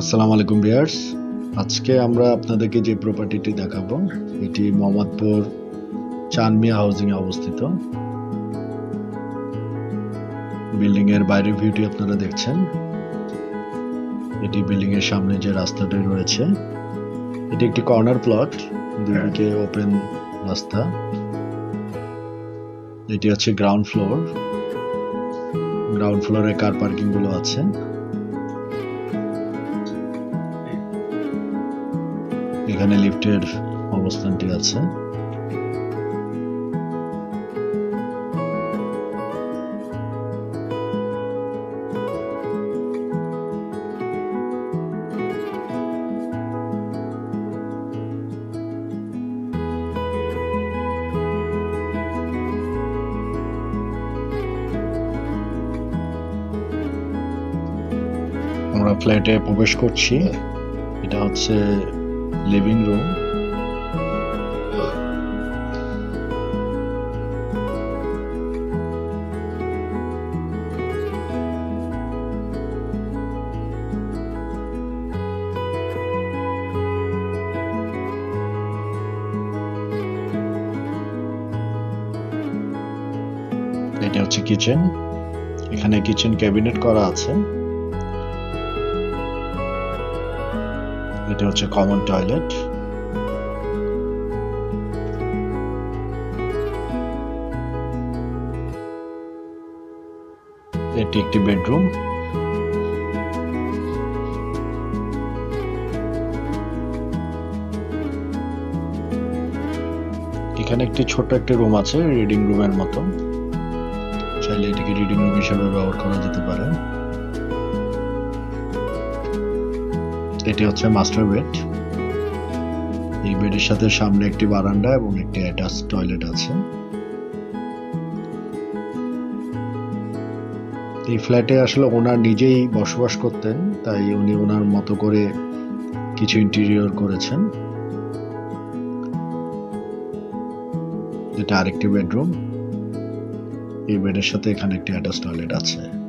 আসসালামু আলাইকুম বিয়ার্স আজকে আমরা আপনাদেরকে যে প্রপার্টিটি দেখাবো, এটি মোহাম্মদপুর চানমিয়া হাউজিং এ অবস্থিত। বিল্ডিং এর বাইরের ভিউটি আপনারা দেখছেন। এটি বিল্ডিং এর সামনে যে রাস্তাটি রয়েছে, এটি একটি কর্নার প্লট দুদিকে ওপেন রাস্তা। এটি হচ্ছে গ্রাউন্ড ফ্লোর গ্রাউন্ড ফ্লোরে কার পার্কিংগুলো আছে। এখানে লিফটের অবস্থানটি আছে। আমরা ফ্ল্যাটে প্রবেশ করছি। এটা হচ্ছে লিভিং রুম এটা হচ্ছে কিচেন এখানে কিচেন ক্যাবিনেট করা আছে। এটা হচ্ছে কমন টয়লেট এটি একটি বেডরুম এখানে একটি ছোট একটি রুম আছে রিডিং রুমের মতো চাইলে এটিকে রিডিং রুম হিসেবে ব্যবহার করা যেতে পারে। এটি হচ্ছে মাস্টার বেড এই বেডের সাথে সামনে একটি বারান্দা এবং একটি অ্যাটাচ টয়লেট আছে। এই ফ্ল্যাটে আসলে ওনার নিজেই বসবাস করতেন, তাই উনি ওনার মতো করে কিছু ইন্টেরিয়র করেছেন। এটা আরেকটি বেডরুম এই বেডের সাথে এখানে একটি অ্যাটাচ টয়লেট আছে।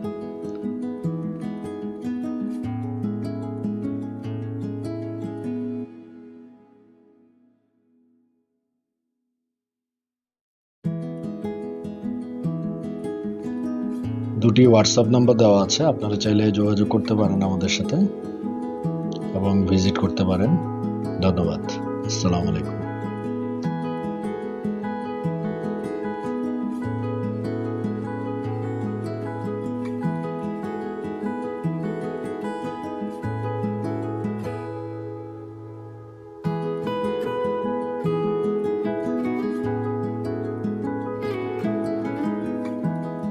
দুটি হোয়াটসঅ্যাপ নাম্বার দেওয়া আছে। আপনারা চাইলে যোগাযোগ করতে পারেন আমাদের সাথে এবং ভিজিট করতে পারেন। ধন্যবাদ। আসসালামু আলাইকুম।